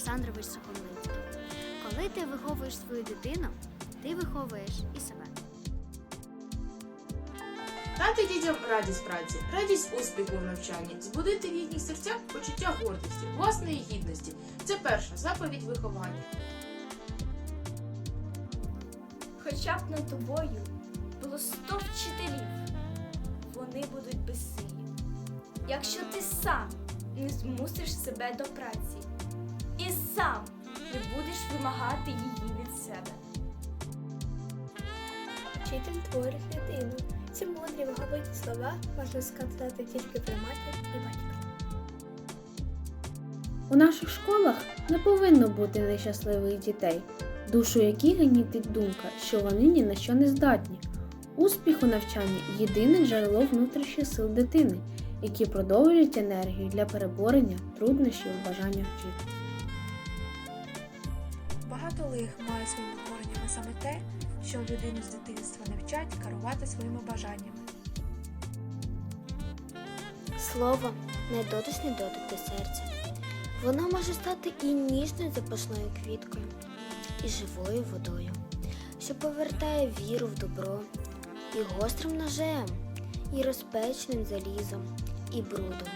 Олександрович Сухомлинський. Коли ти виховуєш свою дитину, ти виховуєш і себе. Дати дітям радість праці, радість успіху в навчанні, збудити в їхніх серцях почуття гордості, власної гідності. Це перша заповідь виховання. Хоча б над тобою було сто вчителів, вони будуть безсилі. Якщо ти сам не змусиш себе до праці сам не будеш вимагати її від себе. Вчитель творить людину. Ці мудрі виховні слова можна сказати тільки про матір і батька. У наших школах не повинно бути нещасливих дітей, душу яких гнітить думка, що вони ні на що не здатні. Успіх у навчанні єдине джерело внутрішніх сил дитини, які продовжують енергію для переборення труднощів бажання вчити. Багато лих має своїм коренням саме те, що людину з дитинства навчать керувати своїми бажаннями. Слово не дотик до серця. Воно може стати і ніжною запашною квіткою, і живою водою, що повертає віру в добро, і гострим ножем, і розпеченим залізом, і брудом.